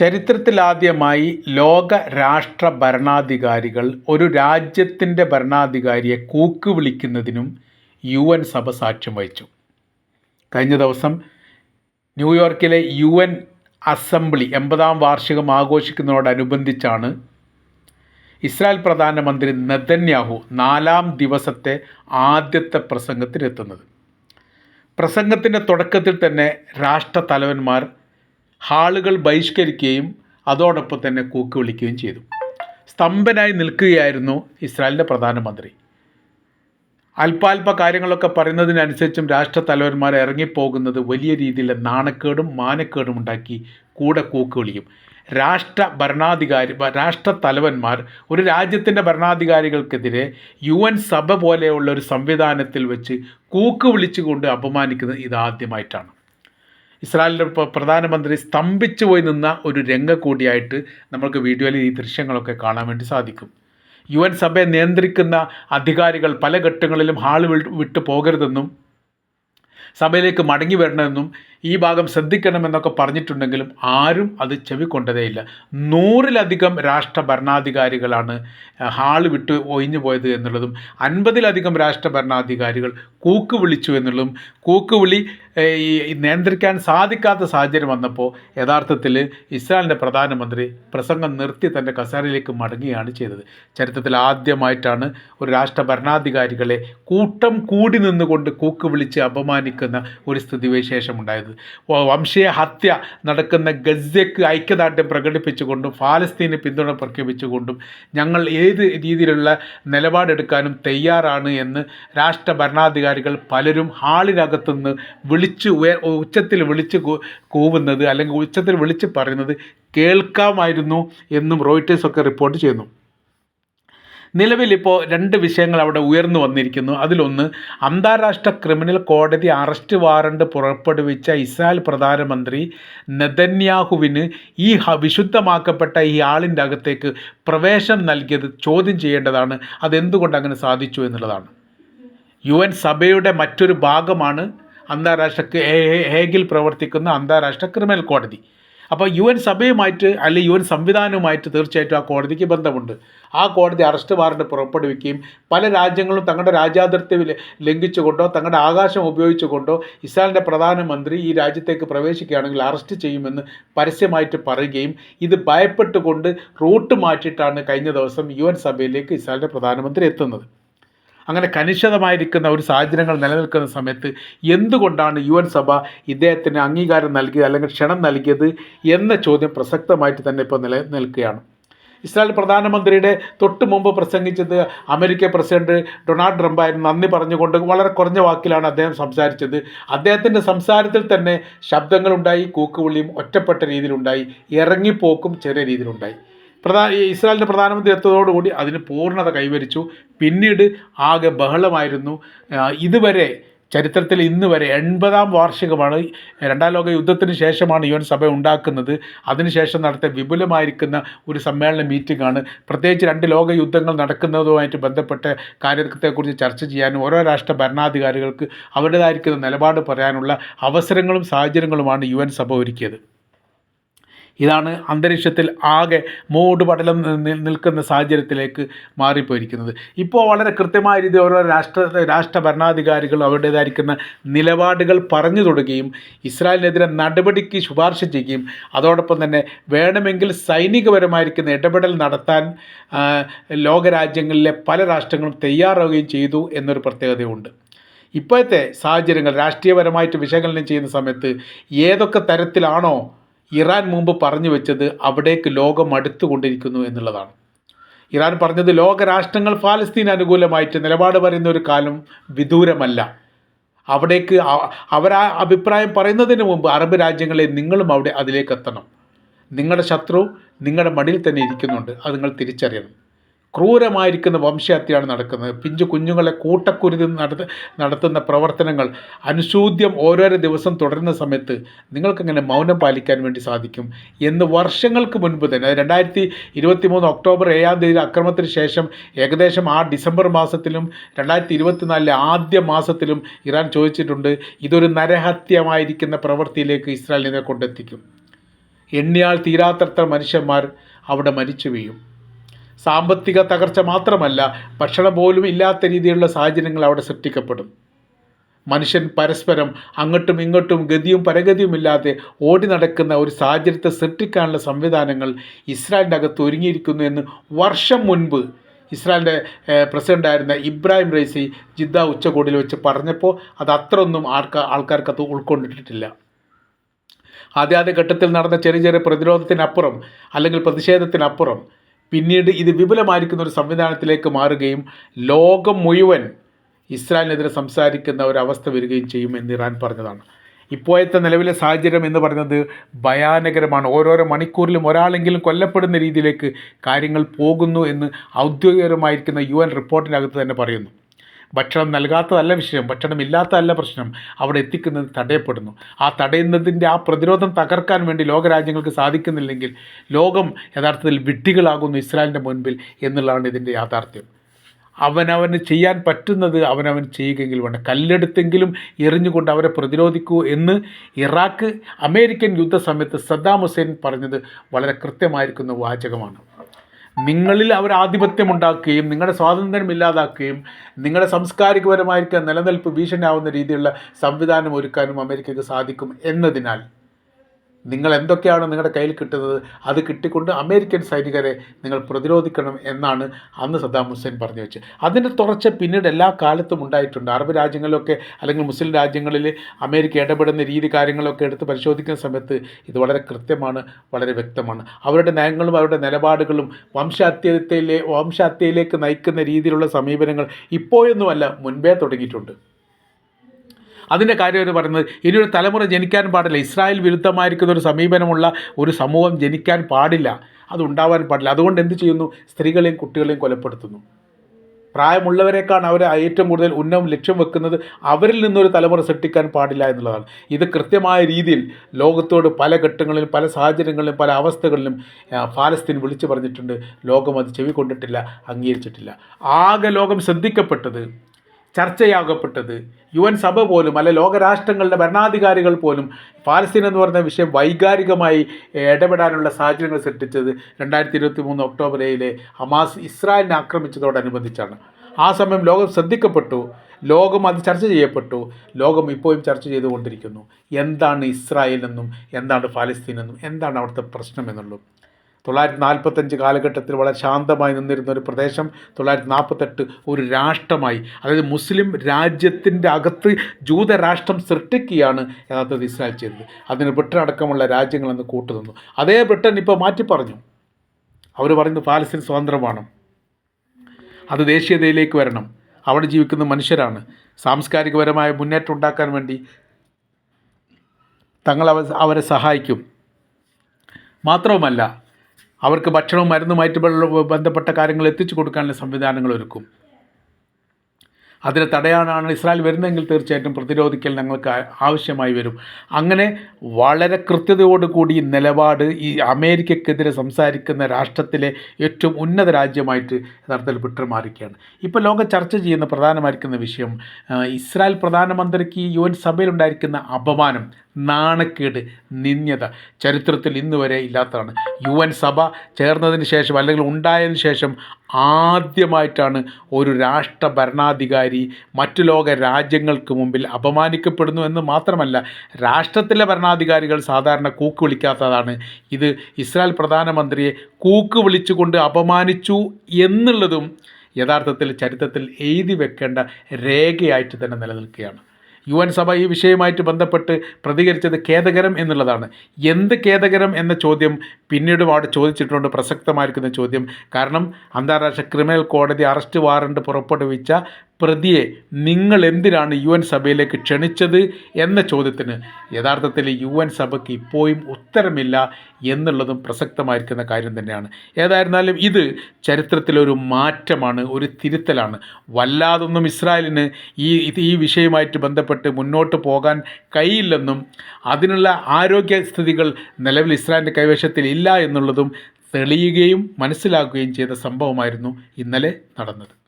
ചരിത്രത്തിലാദ്യമായി ലോക രാഷ്ട്ര ഭരണാധികാരികൾ ഒരു രാജ്യത്തിന്റെ ഭരണാധികാരിയെ കൂക്ക് വിളിക്കുന്നതിനും യു എൻ സഭ സാക്ഷ്യം വഹിച്ചു. കഴിഞ്ഞ ദിവസം ന്യൂയോർക്കിലെ യു എൻ അസംബ്ലി എൺപതാം വാർഷികം ആഘോഷിക്കുന്നതോടനുബന്ധിച്ചാണ് ഇസ്രായേൽ പ്രധാനമന്ത്രി നെതന്യാഹു നാലാം ദിവസത്തെ ആദ്യത്തെ പ്രസംഗത്തിനെത്തുന്നത്. പ്രസംഗത്തിന്റെ തുടക്കത്തിൽ തന്നെ രാഷ്ട്രതലവന്മാർ ഹാളുകൾ ബഹിഷ്കരിക്കുകയും അതോടൊപ്പം തന്നെ കൂക്ക് വിളിക്കുകയും ചെയ്തു. സ്തംഭനായി നിൽക്കുകയായിരുന്നു ഇസ്രായേലിന്റെ പ്രധാനമന്ത്രി. അല്പാൽപ കാര്യങ്ങളൊക്കെ പറയുന്നതിനനുസരിച്ചും രാഷ്ട്രതലവന്മാർ ഇറങ്ങിപ്പോകുന്നത് വലിയ രീതിയിലെ നാണക്കേടും മാനക്കേടും ഉണ്ടാക്കി കൂടെ കൂക്ക് വിളിക്കും. രാഷ്ട്ര ഭരണാധികാരി രാഷ്ട്ര രാഷ്ട്രതലവന്മാർ ഒരു രാജ്യത്തിന്റെ ഭരണാധികാരികൾക്കെതിരെ യു എൻ സഭ പോലെയുള്ള ഒരു സംവിധാനത്തിൽ വെച്ച് കൂക്ക് വിളിച്ചുകൊണ്ട് അപമാനിക്കുന്നത് ഇതാദ്യമായിട്ടാണ്. ഇസ്രായേലിന്റെ പ്ര- പ്രധാനമന്ത്രി സ്തംഭിച്ചു പോയി നിന്ന ഒരു രംഗം കൂടിയായിട്ട് നമുക്ക് വീഡിയോയിൽ ഈ ദൃശ്യങ്ങളൊക്കെ കാണാൻ വേണ്ടി സാധിക്കും. യു എൻ സഭയെ നിയന്ത്രിക്കുന്ന അധികാരികൾ പല ഘട്ടങ്ങളിലും ഹാൾ വിട്ടു പോകരുതെന്നും സഭയിലേക്ക് മടങ്ങി വരണമെന്നും ഈ ഭാഗം ശ്രദ്ധിക്കണമെന്നൊക്കെ പറഞ്ഞിട്ടുണ്ടെങ്കിലും ആരും അത് ചെവിക്കൊണ്ടതേയില്ല നൂറിലധികം രാഷ്ട്ര ഭരണാധികാരികളാണ് ഹാൾ വിട്ട് ഒഴിഞ്ഞു പോയത് എന്നുള്ളതും അൻപതിലധികം രാഷ്ട്ര ഭരണാധികാരികൾ കൂക്ക് വിളിച്ചു എന്നുള്ളതും കൂക്ക് വിളി ഈ നിയന്ത്രിക്കാൻ സാധിക്കാത്ത സാഹചര്യം വന്നപ്പോൾ യഥാർത്ഥത്തിൽ ഇസ്രായേലിന്റെ പ്രധാനമന്ത്രി പ്രസംഗം നിർത്തി തന്റെ കസേരയിലേക്ക് മടങ്ങുകയാണ് ചെയ്തത്. ചരിത്രത്തിൽ ആദ്യമായിട്ടാണ് ഒരു രാഷ്ട്ര ഭരണാധികാരികളെ കൂട്ടം കൂടി നിന്നുകൊണ്ട് കൂക്ക് വിളിച്ച് അപമാനിക്കുന്ന ഒരു സ്ഥിതിവിശേഷം ഉണ്ടായത് വംശീയ ഹത്യ നടക്കുന്ന ഗസയ്ക്ക് ഐക്യദാർഢ്യം പ്രകടിപ്പിച്ചുകൊണ്ടും ഫാലസ്തീന് പിന്തുണ പ്രഖ്യാപിച്ചുകൊണ്ടും ഞങ്ങൾ ഏത് രീതിയിലുള്ള നിലപാടെടുക്കാനും തയ്യാറാണ് എന്ന് രാഷ്ട്ര ഭരണാധികാരികൾ പലരും ഹാളിനകത്തുനിന്ന് വിളിച്ച് ഉയർ ഉച്ചത്തിൽ വിളിച്ച് കൂവുന്നത് അല്ലെങ്കിൽ ഉച്ചത്തിൽ വിളിച്ച് പറയുന്നത് കേൾക്കാമായിരുന്നു എന്നും റോയിറ്റേഴ്സൊക്കെ റിപ്പോർട്ട് ചെയ്യുന്നു. നിലവിലിപ്പോൾ രണ്ട് വിഷയങ്ങൾ അവിടെ ഉയർന്നു വന്നിരിക്കുന്നു അതിലൊന്ന് അന്താരാഷ്ട്ര ക്രിമിനൽ കോടതി അറസ്റ്റ് വാറണ്ട് പുറപ്പെടുവിച്ച ഇസ്രായേൽ പ്രധാനമന്ത്രി നെതന്യാഹുവിന് ഈ വിശുദ്ധമാക്കപ്പെട്ട ഈ ആളിന്റെ അകത്തേക്ക് പ്രവേശനം നൽകിയത് ചോദ്യം ചെയ്യേണ്ടതാണ് അതെന്തുകൊണ്ട് അങ്ങനെ സാധിച്ചു എന്നുള്ളതാണ് യു എൻ സഭയുടെ മറ്റൊരു ഭാഗമാണ് അന്താരാഷ്ട്ര ഹേഗിൽ പ്രവർത്തിക്കുന്ന അന്താരാഷ്ട്ര ക്രിമിനൽ കോടതി അപ്പോൾ യു എൻ സഭയുമായിട്ട് അല്ലെങ്കിൽ യു എൻ സംവിധാനവുമായിട്ട് തീർച്ചയായിട്ടും ആ കോടതിക്ക് ബന്ധമുണ്ട്. ആ കോടതി അറസ്റ്റ് വാറണ്ട് പുറപ്പെടുവിക്കുകയും പല രാജ്യങ്ങളും തങ്ങളുടെ രാജ്യാതിർത്തി ലംഘിച്ചുകൊണ്ടോ തങ്ങളുടെ ആകാശം ഉപയോഗിച്ചുകൊണ്ടോ ഇസ്രായേലിന്റെ പ്രധാനമന്ത്രി ഈ രാജ്യത്തേക്ക് പ്രവേശിക്കുകയാണെങ്കിൽ അറസ്റ്റ് ചെയ്യുമെന്ന് പരസ്യമായിട്ട് പറയുകയും ഇത് ഭയപ്പെട്ടുകൊണ്ട് റൂട്ട് മാറ്റിയിട്ടാണ് കഴിഞ്ഞ ദിവസം യു എൻ സഭയിലേക്ക് ഇസ്രായേലിന്റെ പ്രധാനമന്ത്രി എത്തുന്നത്. അങ്ങനെ കനിഷ്ഠമായിരിക്കുന്ന ഒരു സാഹചര്യങ്ങൾ നിലനിൽക്കുന്ന സമയത്ത് എന്തുകൊണ്ടാണ് യു എൻ സഭ ഇദ്ദേഹത്തിന് അംഗീകാരം നൽകിയത് അല്ലെങ്കിൽ ക്ഷണം നൽകിയത് എന്ന ചോദ്യം പ്രസക്തമായിട്ട് തന്നെ ഇപ്പോൾ നിലനിൽക്കുകയാണ് ഇസ്രായേൽ പ്രധാനമന്ത്രിയുടെ തൊട്ട് മുമ്പ് പ്രസംഗിച്ചത് അമേരിക്ക പ്രസിഡന്റ് ഡൊണാൾഡ് ട്രംപായിരുന്നു. നന്ദി പറഞ്ഞുകൊണ്ട് വളരെ കുറഞ്ഞ വാക്കിലാണ് അദ്ദേഹം സംസാരിച്ചത്. അദ്ദേഹത്തിന്റെ സംസാരത്തിൽ തന്നെ ശബ്ദങ്ങളുണ്ടായി കൂക്കുവിളിയും ഒറ്റപ്പെട്ട രീതിയിലുണ്ടായി ഇറങ്ങിപ്പോക്കും ചെറിയ രീതിയിലുണ്ടായി. പ്രധാ ഈ ഇസ്രായേലിന്റെ പ്രധാനമന്ത്രി എത്തതോടുകൂടി അതിന് പൂർണത കൈവരിച്ചു. പിന്നീട് ആകെ ബഹളമായിരുന്നു. ഇതുവരെ ചരിത്രത്തിൽ ഇന്ന് വരെ എൺപതാം വാർഷികമാണ് രണ്ടാം ലോക യുദ്ധത്തിന് ശേഷമാണ് യു എൻ സഭ ഉണ്ടാക്കുന്നത്. അതിനുശേഷം നടത്തിയ വിപുലമായിരിക്കുന്ന ഒരു സമ്മേളന മീറ്റിംഗ് ആണ് പ്രത്യേകിച്ച് രണ്ട് ലോക യുദ്ധങ്ങൾ നടക്കുന്നതുമായിട്ട് ബന്ധപ്പെട്ട കാര്യത്തെക്കുറിച്ച് ചർച്ച ചെയ്യാനും ഓരോ രാഷ്ട്ര ഭരണാധികാരികൾക്ക് അവരുടേതായിരിക്കുന്ന നിലപാട് പറയാനുള്ള അവസരങ്ങളും സാഹചര്യങ്ങളുമാണ് യു സഭ ഒരുക്കിയത്. ഇതാണ് അന്തരീക്ഷത്തിൽ ആകെ മൂടുപടലം നിൽക്കുന്ന സാഹചര്യത്തിലേക്ക് മാറിപ്പോയിരിക്കുന്നത്. ഇപ്പോൾ വളരെ കൃത്യമായ രീതിയിൽ ഓരോ രാഷ്ട്ര രാഷ്ട്ര ഭരണാധികാരികൾ അവരുടേതായിരിക്കുന്ന നിലപാടുകൾ പറഞ്ഞു തുടങ്ങുകയും ഇസ്രായേലിനെതിരെ നടപടിക്ക് ശുപാർശ ചെയ്യുകയും അതോടൊപ്പം തന്നെ വേണമെങ്കിൽ സൈനികപരമായിരിക്കുന്ന ഇടപെടൽ നടത്താൻ ലോകരാജ്യങ്ങളിലെ പല രാഷ്ട്രങ്ങളും തയ്യാറാവുകയും ചെയ്തു എന്നൊരു പ്രത്യേകതയുണ്ട്. ഇപ്പോഴത്തെ സാഹചര്യങ്ങൾ രാഷ്ട്രീയപരമായിട്ട് വിശകലനം ചെയ്യുന്ന സമയത്ത് ഏതൊക്കെ തരത്തിലാണോ ഇറാൻ മുമ്പ് പറഞ്ഞു വെച്ചത് അവിടേക്ക് ലോകം അടുത്തുകൊണ്ടിരിക്കുന്നു എന്നുള്ളതാണ്. ഇറാൻ പറഞ്ഞത് ലോകരാഷ്ട്രങ്ങൾ ഫാലസ്തീൻ അനുകൂലമായിട്ട് നിലപാട് പറയുന്ന ഒരു കാലം വിദൂരമല്ല. അവിടേക്ക് അവർ ആ അഭിപ്രായം പറയുന്നതിന് മുമ്പ് അറബ് രാജ്യങ്ങളെ നിങ്ങളും അവിടെ അതിലേക്ക് എത്തണം. നിങ്ങളുടെ ശത്രു നിങ്ങളുടെ മടിയിൽ തന്നെ ഇരിക്കുന്നുണ്ട്. അത് നിങ്ങൾ തിരിച്ചറിയണം. ക്രൂരമായിരിക്കുന്ന വംശഹത്യയാണ് നടക്കുന്നത്. പിഞ്ചു കുഞ്ഞുങ്ങളെ കൂട്ടക്കുരുതി നടത്ത നടത്തുന്ന പ്രവർത്തനങ്ങൾ അനുശൂദ്യം ഓരോരോ ദിവസം തുടരുന്ന സമയത്ത് നിങ്ങൾക്കങ്ങനെ മൗനം പാലിക്കാൻ വേണ്ടി സാധിക്കും? എന്ന് വർഷങ്ങൾക്ക് മുൻപ് തന്നെ രണ്ടായിരത്തി ഇരുപത്തി മൂന്ന് ഒക്ടോബർ ഏഴാം തീയതി അക്രമത്തിന് ശേഷം ഏകദേശം ആ ഡിസംബർ മാസത്തിലും രണ്ടായിരത്തി ഇരുപത്തിനാലിലെ ആദ്യ മാസത്തിലും ഇറാൻ ചോദിച്ചിട്ടുണ്ട് ഇതൊരു നരഹത്യമായിരിക്കുന്ന പ്രവൃത്തിയിലേക്ക് ഇസ്രായേലിനെ കൊണ്ടെത്തിക്കും. എണ്ണിയാൽ തീരാത്തത്ര മനുഷ്യന്മാർ അവിടെ മരിച്ചു വീഴും. സാമ്പത്തിക തകർച്ച മാത്രമല്ല ഭക്ഷണം പോലും ഇല്ലാത്ത രീതിയിലുള്ള സാഹചര്യങ്ങൾ അവിടെ സൃഷ്ടിക്കപ്പെടും. മനുഷ്യൻ പരസ്പരം അങ്ങോട്ടും ഇങ്ങോട്ടും ഗതിയും പരഗതിയും ഇല്ലാതെ ഓടി നടക്കുന്ന ഒരു സാഹചര്യത്തെ സൃഷ്ടിക്കാനുള്ള സംവിധാനങ്ങൾ ഇസ്രായേലിന്റെ അകത്ത് ഒരുങ്ങിയിരിക്കുന്നു എന്ന് വർഷം മുൻപ് ഇസ്രായേലിന്റെ പ്രസിഡന്റായിരുന്ന ഇബ്രാഹിം റൈസി ജിദ്ദ ഉച്ചകോടിയിൽ വെച്ച് പറഞ്ഞപ്പോൾ അത് അത്രയൊന്നും ആൾക്കാർ ആൾക്കാർക്കത് ഉൾക്കൊണ്ടിട്ടില്ല ആദ്യാദ്യ ഘട്ടത്തിൽ നടന്ന ചെറിയ ചെറിയ പ്രതിരോധത്തിനപ്പുറം അല്ലെങ്കിൽ പ്രതിഷേധത്തിനപ്പുറം പിന്നീട് ഇത് വിപുലമായിരിക്കുന്ന ഒരു സംവിധാനത്തിലേക്ക് മാറുകയും ലോകം മുഴുവൻ ഇസ്രായേലിനെതിരെ സംസാരിക്കുന്ന ഒരു അവസ്ഥ വരികയും ചെയ്യും എന്ന് ഇറാൻ പറഞ്ഞതാണ്. ഇപ്പോഴത്തെ നിലവിലെ സാഹചര്യം എന്ന് പറയുന്നത് ഭയാനകരമാണ്. ഓരോരോ മണിക്കൂറിലും ഒരാളെങ്കിലും കൊല്ലപ്പെടുന്ന രീതിയിലേക്ക് കാര്യങ്ങൾ പോകുന്നു എന്ന് ഔദ്യോഗികപരമായിരിക്കുന്ന യു എൻ റിപ്പോർട്ടിനകത്ത് തന്നെ പറയുന്നു. ഭക്ഷണം നൽകാത്തതല്ല വിഷയം ഭക്ഷണം ഇല്ലാത്തതല്ല പ്രശ്നം. അവിടെ എത്തിക്കുന്നത് തടയപ്പെടുന്നു. ആ തടയുന്നതിന്റെ ആ പ്രതിരോധം തകർക്കാൻ വേണ്ടി ലോകരാജ്യങ്ങൾക്ക് സാധിക്കുന്നില്ലെങ്കിൽ ലോകം യഥാർത്ഥത്തിൽ വിഡ്ഢികളാകുന്നു ഇസ്രായേലിന്റെ മുൻപിൽ എന്നുള്ളതാണ് ഇതിന്റെ യാഥാർത്ഥ്യം. അവനവന് ചെയ്യാൻ പറ്റുന്നത് അവനവൻ ചെയ്യുകയെങ്കിൽ വേണം. കല്ലെടുത്തെങ്കിലും എറിഞ്ഞുകൊണ്ട് അവരെ പ്രതിരോധിക്കൂ എന്ന് ഇറാഖ് അമേരിക്കൻ യുദ്ധസമയത്ത് സദ്ദാം ഹുസൈൻ പറഞ്ഞത് വളരെ കൃത്യമായിരിക്കുന്ന വാചകമാണ്. നിങ്ങളിൽ അവർ ആധിപത്യം ഉണ്ടാക്കുകയും നിങ്ങളുടെ സ്വാതന്ത്ര്യം ഇല്ലാതാക്കുകയും നിങ്ങളുടെ സാംസ്കാരികപരമായിരിക്കുന്ന നിലനിൽപ്പ് ഭീഷണിയാവുന്ന രീതിയിലുള്ള സംവിധാനം ഒരുക്കാനും അമേരിക്കയ്ക്ക് സാധിക്കും എന്നതിനാൽ. നിങ്ങൾ എന്തൊക്കെയാണ് നിങ്ങളുടെ കയ്യിൽ കിട്ടുന്നത്? അത് കിട്ടിക്കൊണ്ട് അമേരിക്കൻ സൈനികരെ നിങ്ങൾ പ്രതിരോധിക്കണം എന്നാണ് അന്ന് സദ്ദാം ഹുസൈൻ പറഞ്ഞു വെച്ചത്. അതിന്റെ തുറച്ച പിന്നീട് എല്ലാ കാലത്തും ഉണ്ടായിട്ടുണ്ട്. അറബ് രാജ്യങ്ങളിലൊക്കെ അല്ലെങ്കിൽ മുസ്ലിം രാജ്യങ്ങളിൽ അമേരിക്ക ഇടപെടുന്ന രീതി കാര്യങ്ങളൊക്കെ എടുത്ത് പരിശോധിക്കുന്ന സമയത്ത് ഇത് വളരെ കൃത്യമാണ് വളരെ വ്യക്തമാണ്. അവരുടെ നയങ്ങളും അവരുടെ നിലപാടുകളും വംശാത്യത്തിലെ വംശാത്യയിലേക്ക് നയിക്കുന്ന രീതിയിലുള്ള സമീപനങ്ങൾ ഇപ്പോഴൊന്നുമല്ല മുൻപേ തുടങ്ങിയിട്ടുണ്ട്. അതിന്റെ കാര്യം അവർ പറയുന്നത് ഇനിയൊരു തലമുറ ജനിക്കാൻ പാടില്ല. ഇസ്രായേൽ വിരുദ്ധമായിരിക്കുന്ന ഒരു സമീപനമുള്ള ഒരു സമൂഹം ജനിക്കാൻ പാടില്ല. അതുണ്ടാവാൻ പാടില്ല. അതുകൊണ്ട് എന്ത് ചെയ്യുന്നു? സ്ത്രീകളെയും കുട്ടികളെയും കൊലപ്പെടുത്തുന്നു. പ്രായമുള്ളവരെക്കാണ് അവർ ഏറ്റവും കൂടുതൽ ഉന്നം ലക്ഷ്യം വെക്കുന്നത്. അവരിൽ നിന്നൊരു തലമുറ സൃഷ്ടിക്കാൻ പാടില്ല എന്നുള്ളതാണ്. ഇത് കൃത്യമായ രീതിയിൽ ലോകത്തോട് പല ഘട്ടങ്ങളിലും പല സാഹചര്യങ്ങളിലും പല അവസ്ഥകളിലും ഫാലസ്തീൻ വിളിച്ചു പറഞ്ഞിട്ടുണ്ട്. ലോകം അത് ചെവി കൊണ്ടിട്ടില്ല അംഗീകരിച്ചിട്ടില്ല. ആകെ ലോകം ശ്രദ്ധിക്കപ്പെട്ടത് ചർച്ചയാകപ്പെട്ടത്. യു എൻ സഭ പോലും അല്ലെ ലോകരാഷ്ട്രങ്ങളുടെ ഭരണാധികാരികൾ പോലും പാലസ്തീൻ എന്ന് പറയുന്ന വിഷയം വൈകാരികമായി ഇടപെടാനുള്ള സാഹചര്യങ്ങൾ സൃഷ്ടിച്ചത് രണ്ടായിരത്തി ഇരുപത്തി മൂന്ന് ഒക്ടോബർ ഏഴിലെ ഹമാസ് ഇസ്രായേലിനെ ആക്രമിച്ചതോടനുബന്ധിച്ചാണ്. ആ സമയം ലോകം ശ്രദ്ധിക്കപ്പെട്ടു ലോകം അത് ചർച്ച ചെയ്യപ്പെട്ടു ലോകം ഇപ്പോഴും ചർച്ച ചെയ്തുകൊണ്ടിരിക്കുന്നു. എന്താണ് ഇസ്രായേൽ എന്നും എന്താണ് ഫലസ്തീനെന്നും എന്താണ് അവിടുത്തെ പ്രശ്നം എന്നുള്ളതും. തൊള്ളായിരത്തി നാൽപ്പത്തഞ്ച് കാലഘട്ടത്തിൽ വളരെ ശാന്തമായി നിന്നിരുന്ന ഒരു പ്രദേശം തൊള്ളായിരത്തി നാൽപ്പത്തെട്ട് ഒരു രാഷ്ട്രമായി അതായത് മുസ്ലിം രാജ്യത്തിന്റെ അകത്ത് ജൂതരാഷ്ട്രം സൃഷ്ടിക്കുകയാണ് യഥാർത്ഥത്തിൽ ഇസ്രായേൽ ചെയ്തത്. അതിന് ബ്രിട്ടൻ അടക്കമുള്ള രാജ്യങ്ങളെന്ന് കൂട്ടുനിന്നു അതേ ബ്രിട്ടൻ ഇപ്പോൾ മാറ്റി പറഞ്ഞു. അവർ പറയുന്നത് പാലസ്തീൻ സ്വതന്ത്രമാണ്. അത് ദേശീയതയിലേക്ക് വരണം. അവിടെ ജീവിക്കുന്ന മനുഷ്യരാണ്. സാംസ്കാരികപരമായ മുന്നേറ്റം ഉണ്ടാക്കാൻ വേണ്ടി തങ്ങൾ അവ അവരെ സഹായിക്കും. മാത്രവുമല്ല അവർക്ക് ഭക്ഷണവും മരുന്നുമായിട്ട് ബന്ധപ്പെട്ട കാര്യങ്ങൾ എത്തിച്ചു കൊടുക്കാനുള്ള സംവിധാനങ്ങൾ ഒരുക്കും. അതിനെ തടയാനാണ് ഇസ്രായേൽ വരുന്നതെങ്കിൽ തീർച്ചയായിട്ടും പ്രതിരോധിക്കൽ ഞങ്ങൾക്ക് ആവശ്യമായി വരും. അങ്ങനെ വളരെ കൃത്യതയോടുകൂടി നിലപാട് ഈ അമേരിക്കക്കെതിരെ സംസാരിക്കുന്ന രാഷ്ട്രത്തിലെ ഏറ്റവും ഉന്നത രാജ്യമായിട്ട് യഥാർത്ഥത്തിൽ വിട്ടുമാറിക്കുകയാണ് ഇപ്പോൾ ലോകം ചർച്ച ചെയ്യുന്ന പ്രധാനമായിരിക്കുന്ന വിഷയം ഇസ്രായേൽ പ്രധാനമന്ത്രിക്ക് യു എൻ സഭയിലുണ്ടായിരിക്കുന്ന അപമാനം നാണക്കേട് നിന്യത ചരിത്രത്തിൽ ഇന്ന് വരെ ഇല്ലാത്തതാണ്. യു എൻ സഭ ചേർന്നതിന് ശേഷം അല്ലെങ്കിൽ ഉണ്ടായതിന് ശേഷം ആദ്യമായിട്ടാണ് ഒരു രാഷ്ട്ര ഭരണാധികാരി മറ്റു ലോക രാജ്യങ്ങൾക്ക് മുമ്പിൽ അപമാനിക്കപ്പെടുന്നു എന്ന് മാത്രമല്ല രാഷ്ട്രത്തിലെ ഭരണാധികാരികൾ സാധാരണ കൂക്ക് വിളിക്കാത്തതാണ്. ഇത് ഇസ്രായേൽ പ്രധാനമന്ത്രിയെ കൂക്ക് വിളിച്ചുകൊണ്ട് അപമാനിച്ചു എന്നുള്ളതും യഥാർത്ഥത്തിൽ ചരിത്രത്തിൽ എഴുതി വെക്കേണ്ട രേഖയായിട്ട് തന്നെ നിലനിൽക്കുകയാണ്. യു എൻ സഭ ഈ വിഷയവുമായിട്ട് ബന്ധപ്പെട്ട് പ്രതികരിച്ചത് ഖേദകരം എന്നുള്ളതാണ്. എന്ത് ഖേദകരം എന്ന ചോദ്യം പിന്നീടും അവിടെ ചോദിച്ചിട്ടുണ്ട് പ്രസക്തമായിരിക്കുന്ന ചോദ്യം. കാരണം അന്താരാഷ്ട്ര ക്രിമിനൽ കോടതി അറസ്റ്റ് വാറണ്ട് പുറപ്പെടുവിച്ച പ്രതിയെ നിങ്ങൾ എന്തിനാണ് യു എൻ സഭയിലേക്ക് ക്ഷണിച്ചത് എന്ന ചോദ്യത്തിന് യഥാർത്ഥത്തിൽ യു എൻ സഭയ്ക്ക് ഇപ്പോഴും ഉത്തരമില്ല എന്നുള്ളതും പ്രസക്തമായിരിക്കുന്ന കാര്യം തന്നെയാണ്. ഏതായിരുന്നാലും ഇത് ചരിത്രത്തിലൊരു മാറ്റമാണ് ഒരു തിരുത്തലാണ്. വല്ലാതൊന്നും ഇസ്രായേലിന് ഈ ഈ വിഷയമായിട്ട് ബന്ധപ്പെട്ട് മുന്നോട്ട് പോകാൻ കഴിയില്ലെന്നും അതിനുള്ള ആരോഗ്യസ്ഥിതികൾ നിലവിൽ ഇസ്രായേലിന്റെ കൈവശത്തിൽ ഇല്ല എന്നുള്ളതും തെളിയുകയും മനസ്സിലാക്കുകയും ചെയ്ത സംഭവമായിരുന്നു ഇന്നലെ നടന്നത്.